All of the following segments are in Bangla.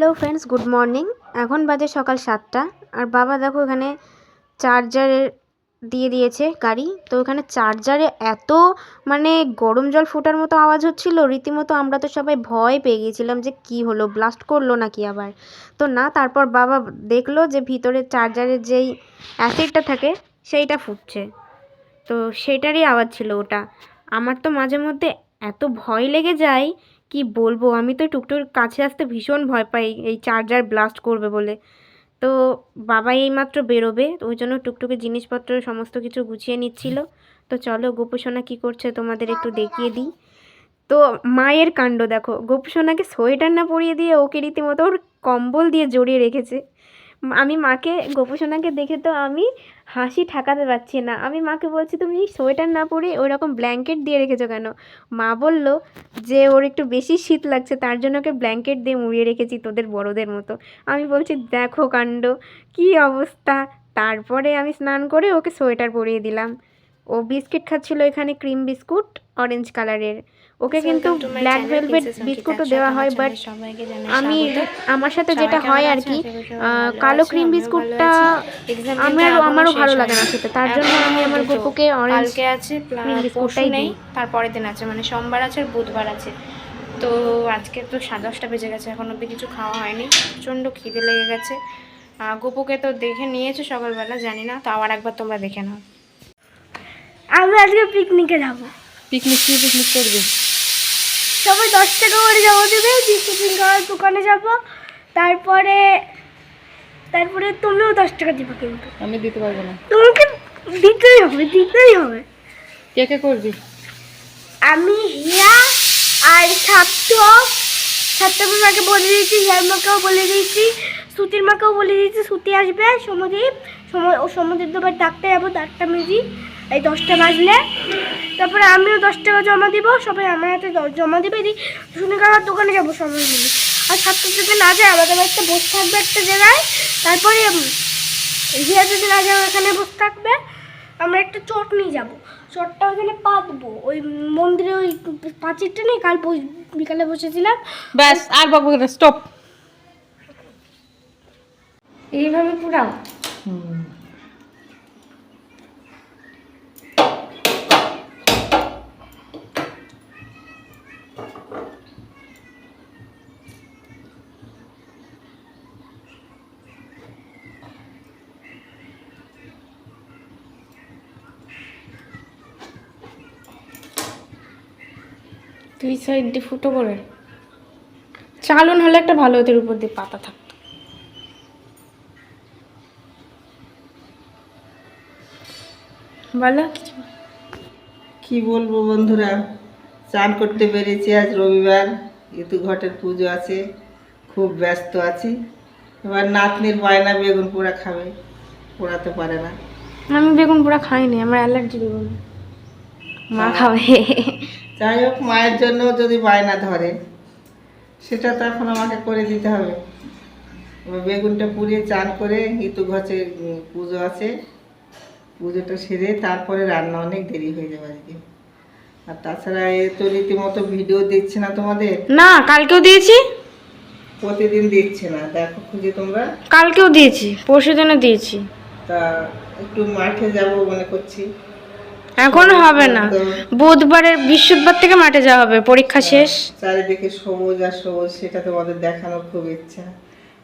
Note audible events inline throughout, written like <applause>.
Hello friends, good morning. এখন বাজে সকাল সাতটা। আর বাবা দেখো এখানে চার্জারের দিয়ে দিয়েছে গাড়ি। তো ওখানে চার্জারে এত মানে গরম জল ফোটার মতো আওয়াজ হচ্ছিল, রীতিমতো আমরা তো সবাই ভয় পেয়ে গিয়েছিলাম যে কি হলো ব্লাস্ট করল নাকি আবার। তো না, তারপর বাবা দেখল যে ভিতরে চার্জারের যেই অ্যাসিডটা থাকে, সেইটা ফুটছে। তো সেটারই আওয়াজ ছিল ওটা। আমার তো মাঝে মধ্যে এত ভয় লেগে যায় কি বলব? আমি তো টুকটুর কাছে আসতে ভীষণ ভয় পাই, এই চার্জার ব্লাস্ট করবে বলে। তো বাবা এইমাত্র বেরোবে ওই জন্য টুকটুকে জিনিসপত্র সমস্ত কিছু গুছিয়ে নিচ্ছিল। তো চলো গোপসোনা কি করছে তোমাদের একটু দেখিয়ে দিই। তো মায়ের কাণ্ড দেখো, গোপসোনাকে সোয়েটার না পরিয়ে দিয়ে ওকে রীতিমতো ওর কম্বল দিয়ে জড়িয়ে রেখেছে। আমি মাকে গোপুসোনাকে দেখে তো আমি হাসি ঠেকাতে পারছি না। আমি মাকে বলছি, তুমি সোয়েটার না পরে ওই রকম ব্ল্যাঙ্কেট দিয়ে রেখেছো কেন? মা বলল যে, ওর একটু বেশি শীত লাগছে, তার জন্য ওকে ব্ল্যাঙ্কেট দিয়ে মুড়িয়ে রেখেছি তোদের বড়দের মতো। আমি বলছি, দেখো কাণ্ড, কি অবস্থা? তারপরে আমি স্নান করে ওকে সোয়েটার পরিয়ে দিলাম। ও বিস্কিট খাচ্ছিল এখানে ক্রিম বিস্কুট অরেঞ্জ কালারের ওকে কিন্তু ব্ল্যাক ভেলভেট বিস্কুটও দেওয়া হয় বাট আমি আমার সাথে যেটা হয় আর কি কালো ক্রিম বিস্কুটটা আমার আমারও ভালো লাগে না খেতে তার জন্য আমি আমার গপুকে অরেঞ্জ আছে পরশু বিস্কুটটাই নেই। তারপরের দিন আছে মানে সোমবার আছে আর বুধবার আছে। তো আজকে তো সাড়ে দশটা বেজে গেছে এখন অব্দি কিছু খাওয়া হয়নি প্রচণ্ড খিদে লেগে গেছে। গপুকে তো দেখে নিয়েছো সকালবেলা জানি না তো আবার একবার তোমরা দেখে নাও। আমি আজকে পিকনিকে যাব। পিকনিক কি পিকনিক করবি? সবাই দশ টাকা করে জমা দেবে বিস্কুটিং খাওয়ার দোকানে যাব। তারপরে তারপরে তুমিও দশ টাকা দিবে কিন্তু। আমি দিতে পারব না। তোমাকে দিতেই হবে দিতেই হবে। কে কে করবি? আমি হিয়া আর ছাত্র। ছাত্র মাকে বলে দিয়েছি হিয়ার মাকেও বলে দিয়েছি সুতির মাকেও বলে দিয়েছি সুতি আসবে সমুদ্রীপ সময় ও সমুদ্রের দুবার ডাকতে যাব চারটা মেজি এই দশটা বাজলে তারপরে আমিও দশ টাকা জমা দিব সবাই আমার হাতে জমা দিবে দি শুনে খাওয়ার দোকানে যাব সবাই মিলে আর ছাত্র যদি না যায় আমাদের বাড়িতে বসে থাকবে একটা জায়গায় তারপরে হিয়া যদি না যায় ওখানে বসে থাকবে আমরা একটা চট নিয়ে যাব। চটটা ওখানে পাতবো ওই মন্দিরে ওই পাঁচিরটা নেই কাল বিকালে বসেছিলাম। ব্যাস আর বাবু স্টপ এইভাবে পুরাও? দুই সাইড দিয়ে ফুটো করে। চালন হলে একটা ভালো ওদের উপর দিয়ে পাতা থাকতো। বলো। কিছু কি বলব বন্ধুরা চান করতে পেরেছি আজ রবিবার ইতু ঘটের পুজো আছে খুব ব্যস্ত আছি। এবার নাতনির বায়না বেগুন পোড়া খাবে পোড়াতে পারে না। আমি বেগুন পোড়া খাইনি আমার অ্যালার্জি বেগুন। মা খাবে। <laughs> যাই হোক মায়ের জন্য যদি বায়না ধরে সেটা তো এখন আমাকে করে দিতে হবে। বেগুনটা পুড়িয়ে চান করে ইতু ঘটে পুজো আছে। পুজোটা সেরে তারপরে রান্না অনেক দেরি হয়ে যাবে আজকে। আর তাছাড়া এ তো রীতিমতো ভিডিও দিচ্ছে না তোমাদের? না কালকেও দিয়েছি। প্রতিদিন দিচ্ছে না দেখো খুঁজে তোমরা। কালকেও দিয়েছি পরশু দিনও দিয়েছি। তা একটু মাঠে যাব মনে করছি। এখন হবে না। বুধবারের বৃহস্পতিবার থেকে মাঠে যাওয়া হবে পরীক্ষা শেষ? চারিদিকে সবুজ আর সবুজ সেটা তোমাদের দেখানোর খুব ইচ্ছা।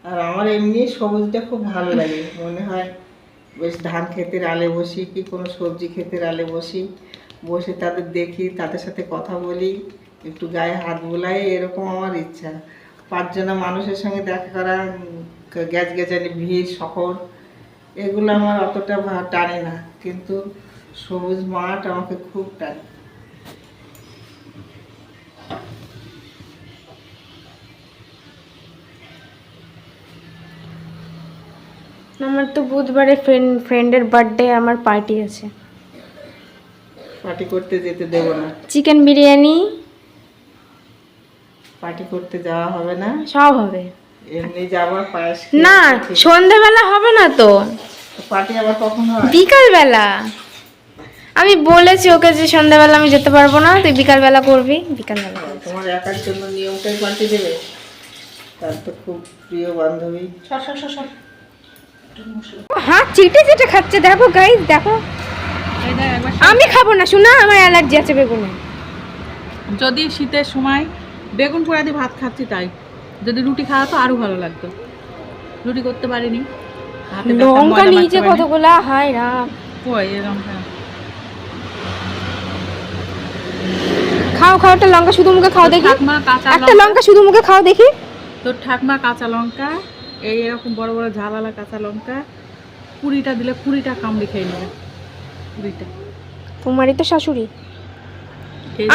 আর আমার এমনি সবুজটা খুব ভালো লাগে মনে হয় বেশ ধান ক্ষেতের আলে বসি কি কোনো সবজি ক্ষেতের আলে বসি বসে তাদের দেখি তাদের সাথে কথা বলি একটু গায়ে হাত বোলাই এরকম আমার ইচ্ছা। পাঁচজনা মানুষের সঙ্গে দেখা করা গ্যাস গ্যাজানি ভিড় শহর এগুলো আমার অতটা টানে না। কিন্তু সবুজ মাঠ আমাকে খুব টানে আমার তো বুধবারে ফ্রেন্ড ফ্রেন্ডের বার্থডে আমার পার্টি আছে। পার্টি করতে যেতে দেবো না। চিকেন বিরিয়ানি। পার্টি করতে যাওয়া হবে না? সব হবে। এমনি যাওয়া পায়েস না সন্ধেবেলা হবে না তো। পার্টি আবার কখন হয়? বিকালবেলা। আমি বলেছি ওকে যে সন্ধ্যাবেলা আমি যেতে পারব না তুই বিকালবেলা করবি। বিকালবেলা তোমার একার জন্য নিয়মটাই পাল্টে দেবে। তার তো খুব প্রিয় বান্ধবী। হাত চিটে চিটে খাচ্ছে দেখো গাইস দেখো। আমি খাব না শোনা আমার অ্যালার্জি আছে বেগুনে। যদি শীতের সময় বেগুন পোড়া দিয়ে ভাত খাচ্ছি তাই। যদি রুটি খাওয়া তো আরও ভালো লাগতো। রুটি করতে পারিনি। লঙ্কা পারিনি। কতগুলা হায় রাম কই এই লঙ্কা খাও খাও একটা লঙ্কা শুধু মুখে খাও দেখি। একটা লঙ্কা। শুধু মুখে খাও দেখি। তোর ঠাকমা কাঁচা লঙ্কা এই এরকম বড় বড় ঝালালা কাঁচা লঙ্কা কুড়িটা দিলে কুড়িটা কামড়ি খেয়ে নেবে। কুড়িটা। তোমারই তো শাশুড়ি।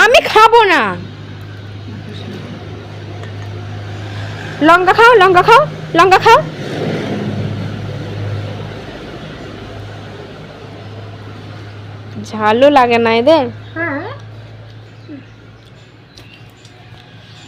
আমি খাব না। লঙ্কা খাও লঙ্কা খাও লঙ্কা খাও। ঝালও লাগে না এদের। আর ছবি চল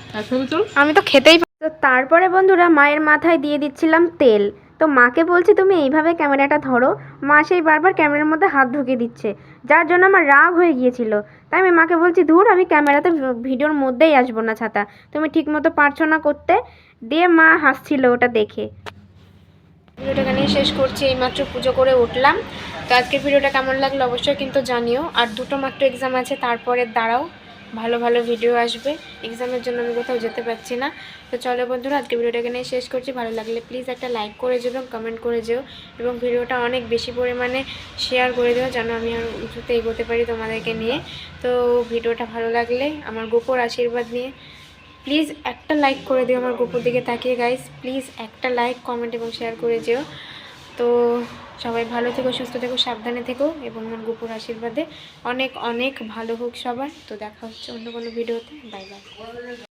আমি তো খেতেই তো তারপরে বন্ধুরা মায়ের মাথায় দিয়ে দিচ্ছিলাম তেল। তো মাকে বলছি, তুমি এইভাবে ক্যামেরাটা ধরো। মা সেই বারবার ক্যামেরার মধ্যে হাত ঢুকিয়ে দিচ্ছে। যার জন্য আমার রাগ হয়ে গিয়েছিল। তাই আমি মাকে বলছি, ধুর, আমি ক্যামেরাতে ভিডিওর মধ্যেই আসব না ছাতা। তুমি ঠিক মতো পারছ না করতে। দিয়ে মা হাসছিল ওটা দেখে। ভিডিওটা এখানেই শেষ করছি, এইমাত্র পুজো করে উঠলাম। তো আজকের ভিডিওটা কেমন লাগল অবশ্যই কিন্তু জানিও। আর দুটো মাত্র এক্সাম আছে, তারপরে দাঁড়াও। ভালো ভালো ভিডিও আসবে। এক্সামের জন্য আমি কোথাও যেতে পারছি না। তো চলো বন্ধুরা, আজকে ভিডিওটা এখানেই শেষ করছি। ভালো লাগলে প্লিজ একটা লাইক করে যেও এবং কমেন্ট করে যেও এবং ভিডিওটা অনেক বেশি পরিমাণে শেয়ার করে দেওয়া যেন আমি আর উঁচুতে এগোতে পারি তোমাদেরকে নিয়ে। তো ভিডিওটা ভালো লাগলে আমার গোপর আশীর্বাদ নিয়ে প্লিজ একটা লাইক করে দিও আমার গোপুর দিকে তাকিয়ে গাইস প্লিজ একটা লাইক কমেন্ট এবং শেয়ার করে যেও। তো সবাই ভালো থেকো, সুস্থ থেকো, সাবধানে থেকো এবং আমার গোপুর আশীর্বাদে অনেক অনেক ভালো হোক সবার। তো দেখা হচ্ছে অন্য কোনো ভিডিওতে। Bye bye.